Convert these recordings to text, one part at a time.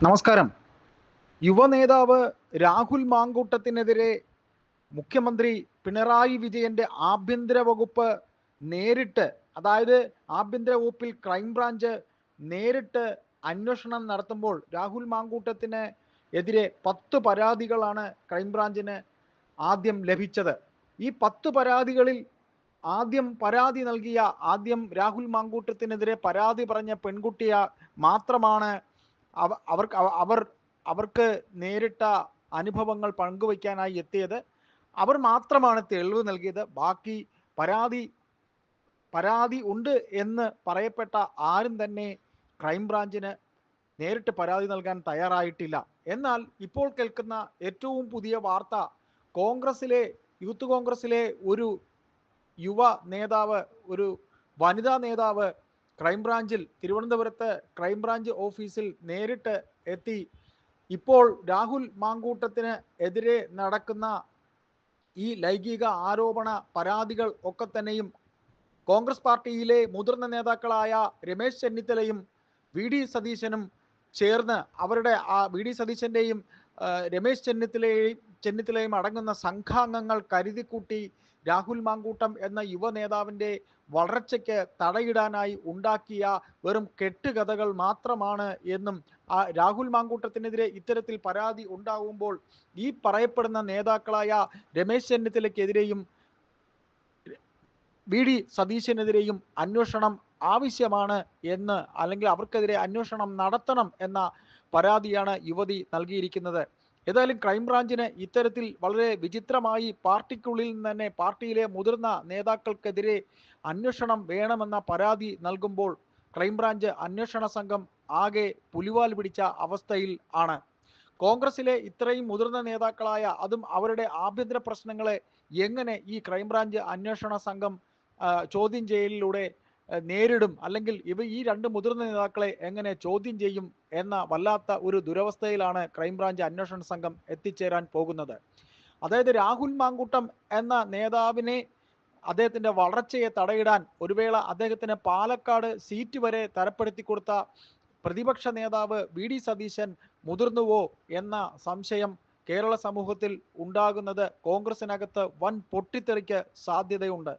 നമസ്കാരം. യുവനേതാവ് രാഹുൽ മാങ്കൂട്ടത്തിനെതിരെ മുഖ്യമന്ത്രി പിണറായി വിജയന്റെ ആഭ്യന്തര വകുപ്പ് നേരിട്ട് അതായത് ആഭ്യന്തര വകുപ്പിൽ ക്രൈംബ്രാഞ്ച് നേരിട്ട് അന്വേഷണം നടത്തുമ്പോൾ രാഹുൽ മാങ്കൂട്ടത്തിന് എതിരെ പത്ത് പരാതികളാണ് ക്രൈംബ്രാഞ്ചിന് ആദ്യം ലഭിച്ചത്. ഈ പത്ത് പരാതികളിൽ ആദ്യം പരാതി നൽകിയ ആദ്യം രാഹുൽ മാങ്കൂട്ടത്തിനെതിരെ പരാതി പറഞ്ഞ പെൺകുട്ടിയ മാത്രമാണ് അവർക്ക് അവ- അവർ അവർക്ക് നേരിട്ട അനുഭവങ്ങൾ പങ്കുവയ്ക്കാനായി എത്തിയത് അവർ മാത്രമാണ് തെളിവ് നൽകിയത്. ബാക്കി പരാതി പരാതി ഉണ്ട് എന്ന് പറയപ്പെട്ട ആരും തന്നെ ക്രൈംബ്രാഞ്ചിന് നേരിട്ട് പരാതി നൽകാൻ തയ്യാറായിട്ടില്ല. എന്നാൽ ഇപ്പോൾ കേൾക്കുന്ന ഏറ്റവും പുതിയ വാർത്ത കോൺഗ്രസിലെ യൂത്ത് കോൺഗ്രസിലെ ഒരു യുവ നേതാവ് ഒരു വനിതാ നേതാവ് ക്രൈംബ്രാഞ്ചിൽ തിരുവനന്തപുരത്ത് ക്രൈംബ്രാഞ്ച് ഓഫീസിൽ നേരിട്ട് എത്തി. ഇപ്പോൾ രാഹുൽ മാങ്കൂട്ടത്തിന് എതിരെ നടക്കുന്ന ഈ ലൈംഗിക ആരോപണ പരാതികൾ ഒക്കെ തന്നെയും കോൺഗ്രസ് പാർട്ടിയിലെ മുതിർന്ന നേതാക്കളായ രമേശ് ചെന്നിത്തലയും വി ഡി സതീശനും ചേർന്ന് അവരുടെ ആ വി ഡി സതീശന്റെയും രമേശ് ചെന്നിത്തലയെയും ചെന്നിത്തലയും അടങ്ങുന്ന സംഘാംഗങ്ങൾ കരുതിക്കൂട്ടി രാഹുൽ മാങ്കൂട്ടം എന്ന യുവ നേതാവിന്റെ വളർച്ചയ്ക്ക് തടയിടാനായി ഉണ്ടാക്കിയ വെറും കെട്ടുകഥകൾ മാത്രമാണ് എന്നും ആ രാഹുൽ മാങ്കൂട്ടത്തിനെതിരെ ഇത്തരത്തിൽ പരാതി ഉണ്ടാകുമ്പോൾ ഈ പറയപ്പെടുന്ന നേതാക്കളായ രമേശ് ചെന്നിത്തലയ്ക്കെതിരെയും വി ഡി സതീശനെതിരെയും അന്വേഷണം ആവശ്യമാണ് എന്ന് അല്ലെങ്കിൽ അവർക്കെതിരെ അന്വേഷണം നടത്തണം എന്ന പരാതിയാണ് യുവതി നൽകിയിരിക്കുന്നത്. ഏതായാലും ക്രൈംബ്രാഞ്ചിന് ഇത്തരത്തിൽ വളരെ വിചിത്രമായി പാർട്ടിക്കുള്ളിൽ നിന്ന് തന്നെ പാർട്ടിയിലെ മുതിർന്ന നേതാക്കൾക്കെതിരെ അന്വേഷണം വേണമെന്ന പരാതി നൽകുമ്പോൾ ക്രൈംബ്രാഞ്ച് അന്വേഷണ സംഘം ആകെ പുലിവാൽ പിടിച്ച അവസ്ഥയിൽ ആണ്. കോൺഗ്രസിലെ ഇത്രയും മുതിർന്ന നേതാക്കളായ അതും അവരുടെ ആഭ്യന്തര പ്രശ്നങ്ങളെ എങ്ങനെ ഈ ക്രൈംബ്രാഞ്ച് അന്വേഷണ സംഘം ചോദ്യം ചെയ്യലിലൂടെ നേരിടും. അല്ലെങ്കിൽ ഇവ ഈ രണ്ട് മുതിർന്ന നേതാക്കളെ എങ്ങനെ ചോദ്യം ചെയ്യും എന്ന വല്ലാത്ത ഒരു ദുരവസ്ഥയിലാണ് ക്രൈംബ്രാഞ്ച് അന്വേഷണ സംഘം എത്തിച്ചേരാൻ പോകുന്നത്. അതായത് രാഹുൽ മാങ്കൂട്ടം എന്ന നേതാവിനെ അദ്ദേഹത്തിന്റെ വളർച്ചയെ തടയിടാൻ ഒരു വേള അദ്ദേഹത്തിന് പാലക്കാട് സീറ്റ് വരെ തരപ്പെടുത്തി കൊടുത്ത പ്രതിപക്ഷ നേതാവ് വി ഡി സതീശൻ മുതിർന്നുവോ എന്ന സംശയം കേരള സമൂഹത്തിൽ ഉണ്ടാകുന്നത് കോൺഗ്രസിനകത്ത് വൻ പൊട്ടിത്തെറിക്ക് സാധ്യതയുണ്ട്.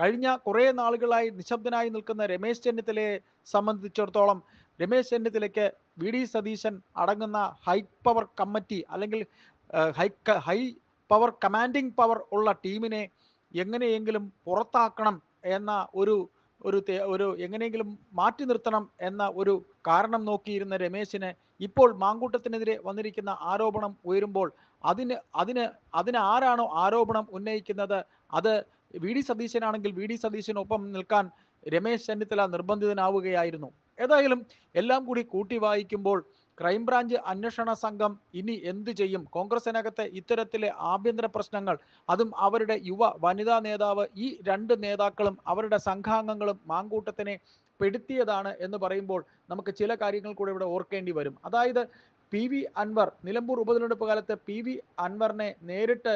കഴിഞ്ഞ കുറേ നാളുകളായി നിശബ്ദനായി നിൽക്കുന്ന രമേശ് ചെന്നിത്തലയെ സംബന്ധിച്ചിടത്തോളം രമേശ് ചെന്നിത്തലയ്ക്ക് വി. ഡി. സതീശൻ അടങ്ങുന്ന ഹൈ പവർ കമ്മിറ്റി അല്ലെങ്കിൽ high high power commanding power ഉള്ള ടീമിനെ എങ്ങനെയെങ്കിലും പുറത്താക്കണം എന്ന ഒരു ഒരു ഒരു എങ്ങനെയെങ്കിലും മാറ്റി നിർത്തണം എന്ന ഒരു കാരണം നോക്കിയിരുന്ന രമേശിന് ഇപ്പോൾ മാങ്കൂട്ടത്തിനെതിരെ വന്നിരിക്കുന്ന ആരോപണം ഉയരുമ്പോൾ അതിന് അതിന് അതിന് ആരാണോ ആരോപണം ഉന്നയിക്കുന്നത്? അത് വി ഡി സതീശനാണെങ്കിൽ വി ഡി സതീശനൊപ്പം നിൽക്കാൻ രമേശ് ചെന്നിത്തല നിർബന്ധിതനാവുകയായിരുന്നു. ഏതായാലും എല്ലാം കൂടി കൂട്ടി വായിക്കുമ്പോൾ ക്രൈംബ്രാഞ്ച് അന്വേഷണ സംഘം ഇനി എന്തു ചെയ്യും? കോൺഗ്രസിനകത്തെ ഇത്തരത്തിലെ ആഭ്യന്തര പ്രശ്നങ്ങൾ അതും അവരുടെ യുവ വനിതാ നേതാവ് ഈ രണ്ട് നേതാക്കളും അവരുടെ സംഘാംഗങ്ങളും മാങ്കൂട്ടത്തിനെ പെടുത്തിയതാണ് എന്ന് പറയുമ്പോൾ നമുക്ക് ചില കാര്യങ്ങൾ കൂടെ ഇവിടെ ഓർക്കേണ്ടി വരും. അതായത് പി വി അൻവർ നിലമ്പൂർ ഉപതെരഞ്ഞെടുപ്പ് കാലത്ത് പി വി അൻവറിനെ നേരിട്ട്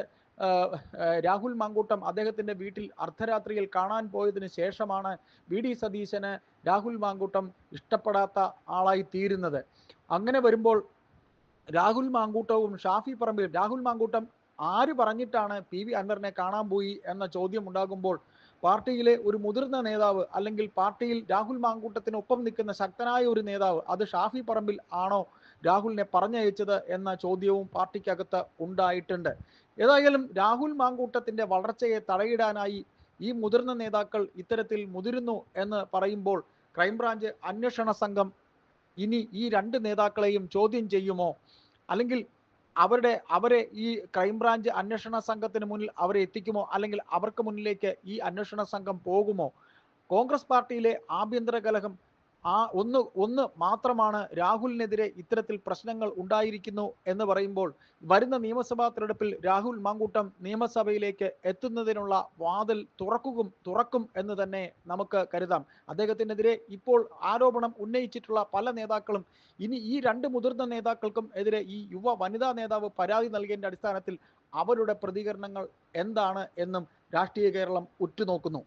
രാഹുൽ മാങ്കൂട്ടം അദ്ദേഹത്തിന്റെ വീട്ടിൽ അർദ്ധരാത്രിയിൽ കാണാൻ പോയതിനു ശേഷമാണ് വി ഡി സതീശന് രാഹുൽ മാങ്കൂട്ടം ഇഷ്ടപ്പെടാത്ത ആളായി തീരുന്നത്. അങ്ങനെ വരുമ്പോൾ രാഹുൽ മാങ്കൂട്ടവും ഷാഫി പറമ്പിൽ രാഹുൽ മാങ്കൂട്ടം ആര് പറഞ്ഞിട്ടാണ് പി വി അൻവറിനെ കാണാൻ പോയി എന്ന ചോദ്യം ഉണ്ടാകുമ്പോൾ പാർട്ടിയിലെ ഒരു മുതിർന്ന നേതാവ് അല്ലെങ്കിൽ പാർട്ടിയിൽ രാഹുൽ മാങ്കൂട്ടത്തിനൊപ്പം നിൽക്കുന്ന ശക്തനായ ഒരു നേതാവ് അത് ഷാഫി പറമ്പിൽ ആണോ രാഹുലിനെ പറഞ്ഞയച്ചത് എന്ന ചോദ്യവും പാർട്ടിക്കകത്ത് ഉണ്ടായിട്ടുണ്ട്. ഏതായാലും രാഹുൽ മാങ്കൂട്ടത്തിന്റെ വളർച്ചയെ തടയിടാനായി ഈ മുതിർന്ന നേതാക്കൾ ഇത്തരത്തിൽ മുതിരുന്നു എന്ന് പറയുമ്പോൾ ക്രൈംബ്രാഞ്ച് അന്വേഷണ സംഘം ഇനി ഈ രണ്ട് നേതാക്കളെയും ചോദ്യം ചെയ്യുമോ? അല്ലെങ്കിൽ അവരുടെ അവരെ ഈ ക്രൈംബ്രാഞ്ച് അന്വേഷണ സംഘത്തിന് മുന്നിൽ അവരെ എത്തിക്കുമോ? അല്ലെങ്കിൽ അവർക്ക് മുന്നിലേക്ക് ഈ അന്വേഷണ സംഘം പോകുമോ? കോൺഗ്രസ് പാർട്ടിയിലെ ആഭ്യന്തര കലഹം ആ ഒന്ന് ഒന്ന് മാത്രമാണ് രാഹുലിനെതിരെ ഇത്തരത്തിൽ പ്രശ്നങ്ങൾ ഉണ്ടായിരിക്കുന്നു എന്ന് പറയുമ്പോൾ വരുന്ന നിയമസഭാ തെരഞ്ഞെടുപ്പിൽ രാഹുൽ മാങ്കൂട്ടം നിയമസഭയിലേക്ക് എത്തുന്നതിനുള്ള വാതിൽ തുറക്കും തുറക്കും എന്ന് തന്നെ നമുക്ക് കരുതാം. അദ്ദേഹത്തിനെതിരെ ഇപ്പോൾ ആരോപണം ഉന്നയിച്ചിട്ടുള്ള പല നേതാക്കളും ഇനി ഈ രണ്ട് മുതിർന്ന നേതാക്കൾക്കും എതിരെ ഈ യുവ വനിതാ നേതാവ് പരാതി നൽകിയതിന്റെ അടിസ്ഥാനത്തിൽ അവരുടെ പ്രതികരണങ്ങൾ എന്താണ് എന്നും രാഷ്ട്രീയ കേരളം ഉറ്റുനോക്കുന്നു.